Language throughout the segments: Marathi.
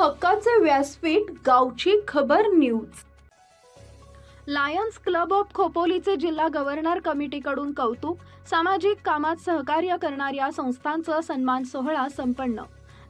हक्काचे व्यासपीठ गावची खबर न्यूज. लायन्स क्लब ऑफ खोपोलीचे जिल्हा गव्हर्नर कमिटीकडून कौतुक सामाजिक कामात सहकार्य करणाऱ्या संस्थांचा सन्मान सोहळा संपन्न.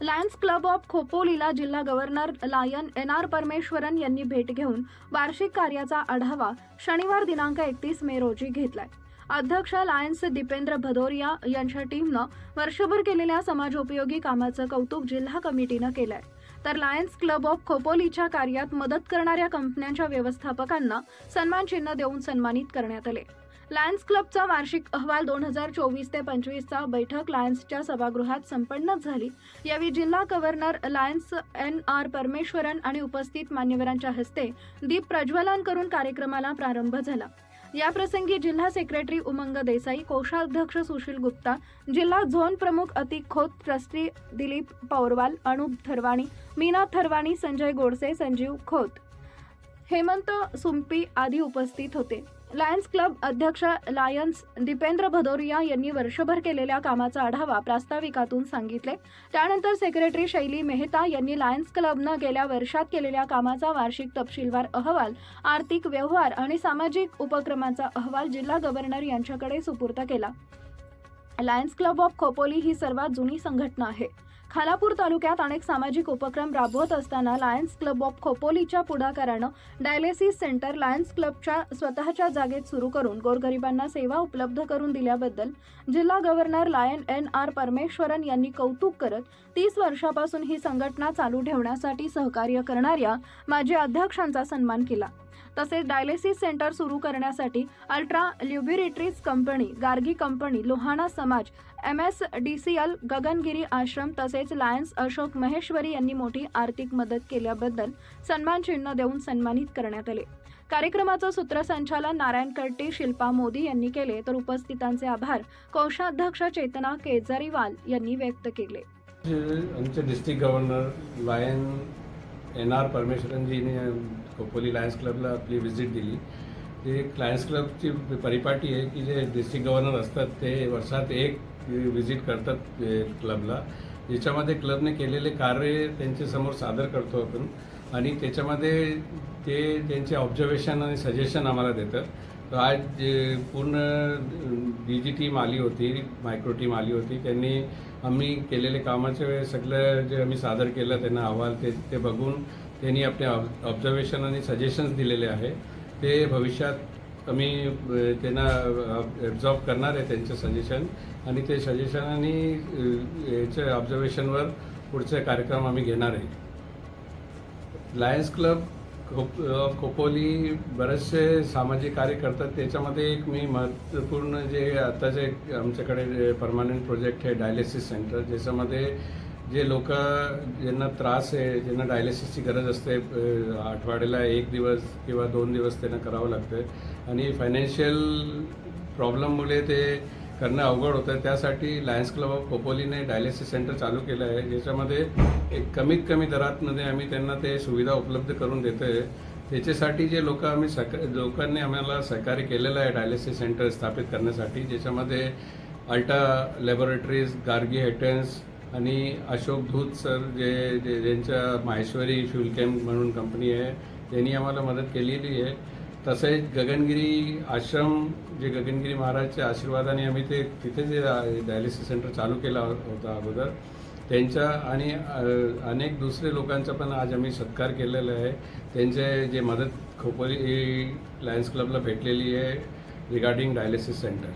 लायन्स क्लब ऑफ खोपोलीला जिल्हा governor lion N R Parameswaran यांनी भेट घेऊन वार्षिक कार्याचा आढावा शनिवार दिनांक एकतीस मे रोजी घेतलाय. अध्यक्ष लायन्स दीपेंद्र भदोरिया यांच्या टीमनं वर्षभर केलेल्या समाजोपयोगी कामाचं कौतुक जिल्हा कमिटीनं केलंय. तर लायन्स क्लब ऑफ खोपोलीच्या कार्यात मदत करणाऱ्या कंपन्यांच्या व्यवस्थापकांना सन्मान चिन्ह देऊन सन्मानित करण्यात आले. लायन्स क्लबचा वार्षिक अहवाल दोन हजार चोवीस ते पंचवीसचा बैठक लायन्सच्या सभागृहात संपन्न झाली. यावेळी जिल्हा governor lions N R Parameswaran आणि उपस्थित मान्यवरांच्या हस्ते दीप प्रज्वलन करून कार्यक्रमाला प्रारंभ झाला. याप्रसंगी जिल्हा सेक्रेटरी उमंग देसाई कोषाध्यक्ष सुशील गुप्ता जिल्हा झोन प्रमुख अतिक खोत ट्रस्टी दिलीप पौरवाल अनुप थरवाणी मीना थरवाणी संजय गोडसे संजीव खोत हेमंत सुंपी आदी उपस्थित होते. लायन्स क्लब अध्यक्ष लायन्स दीपेंद्र भदोरिया यांनी वर्षभर केलेल्या कामाचा आढावा प्रास्ताविकातून सांगितले. त्यानंतर सेक्रेटरी शैली मेहता यांनी लायन्स क्लबनं गेल्या वर्षात केलेल्या कामाचा वार्षिक तपशीलवार अहवाल आर्थिक व्यवहार आणि सामाजिक उपक्रमांचा अहवाल जिल्हा गव्हर्नर यांच्याकडे सुपूर्द केला. लायन्स क्लब ऑफ खोपोली ही सर्वात जुनी संघटना आहे. खालापूर तालुक्यात अनेक सामाजिक उपक्रम राबवत असताना लायन्स क्लब ऑफ खोपोलीच्या पुढाकारानं डायलेसिस सेंटर लायन्स क्लबच्या स्वतःच्या जागेत सुरू करून गोरगरिबांना सेवा उपलब्ध करून दिल्याबद्दल जिल्हा governor lion N R Parameswaran यांनी कौतुक करत तीस वर्षापासून ही संघटना चालू ठेवण्यासाठी सहकार्य करणाऱ्या माजी अध्यक्षांचा सन्मान केला. तसेच डायलिसिस सेंटर सुरू करण्यासाठी ultra laboratories company Gargi company Lohana समाज M S D C L Gaganagiri Ashram तसेच लायन्स अशोक महेश्वरी यांनी मोठी आर्थिक मदत केल्याबद्दल सन्मान चिन्ह देऊन सन्मानित करण्यात आले. कार्यक्रमाचं सूत्रसंचालन नारायण कर्टे शिल्पा मोदी यांनी केले. तर उपस्थितांचे आभार कोषाध्यक्ष चेतना केजरीवाल यांनी व्यक्त केले. आमचे district governor lion N R परमेश्वरनजीने Khopoli lions क्लबला आपली व्हिजिट दिली. ते एक लायन्स क्लबची परिपाटी आहे की जे डिस्ट्रिक्ट गव्हर्नर असतात ते वर्षात एक व्हिजिट करतात क्लबला ज्याच्यामध्ये क्लबने केलेले कार्य त्यांच्यासमोर सादर करतो आपण. आणि त्याच्यामध्ये ते त्यांचे ऑब्झर्वेशन आणि सजेशन आम्हाला देतात. आज जे पूर्ण डी जी टीम आली होती मायक्रो टीम आली होती त्यांनी आम्ही केलेले कामाचे सगळं जे आम्ही सादर केलं त्यांना अहवाल ते ते बघून त्यांनी आपले ऑब्झर्वेशन आणि सजेशन्स दिलेले आहे. ते भविष्यात आम्ही त्यांना ॲब्झॉर्ब करणार आहे त्यांचं सजेशन आणि ते सजेशन आणि याच्या ऑब्झर्वेशनवर पुढचे कार्यक्रम आम्ही घेणार आहे. लायन्स क्लब खोप खोपोली बरेचसे सामाजिक कार्य करतात. त्याच्यामध्ये एक मी महत्त्वपूर्ण जे आत्ताचे एक आमच्याकडे परमानंट प्रोजेक्ट आहे डायलिसिस सेंटर ज्याच्यामध्ये जे लोक ज्यांना त्रास आहे ज्यांना डायलिसिसची गरज असते आठवड्याला एक दिवस किंवा दोन दिवस त्यांना करावं लागतं. आणि फायनान्शियल प्रॉब्लेममुळे ते करणं अवघड होतं. त्यासाठी लायन्स क्लब ऑफ खोपोलीने डायलिसिस सेंटर चालू केलं आहे. ज्याच्यामध्ये एक कमीत कमी दरातमध्ये आम्ही त्यांना ते सुविधा उपलब्ध करून देतो आहे त्याच्यासाठी जे लोक आम्ही सक लोकांनी आम्हाला सहकार्य केलेलं आहे डायलिसिस सेंटर स्थापित करण्यासाठी ज्याच्यामध्ये अल्टा लॅबोरेटरीज गार्गी हेटन्स आणि अशोक धूत सर जे जे ज्यांच्या माहेश्वरी फ्युल कॅम्प म्हणून कंपनी आहे त्यांनी आम्हाला मदत केलेली आहे. तसेच गगनगिरी आश्रम जे गगनगिरी महाराजच्या आशीर्वादाने आम्ही ते तिथे जे डायलिसिस सेंटर चालू केला होता अगोदर त्यांच्या आणि अनेक दुसरे लोकांचा पण आज आम्ही सत्कार केलेला आहे. त्यांचे जे मदत खोपोली लायन्स क्लबला भेटलेली आहे रिगार्डिंग डायलिसिस सेंटर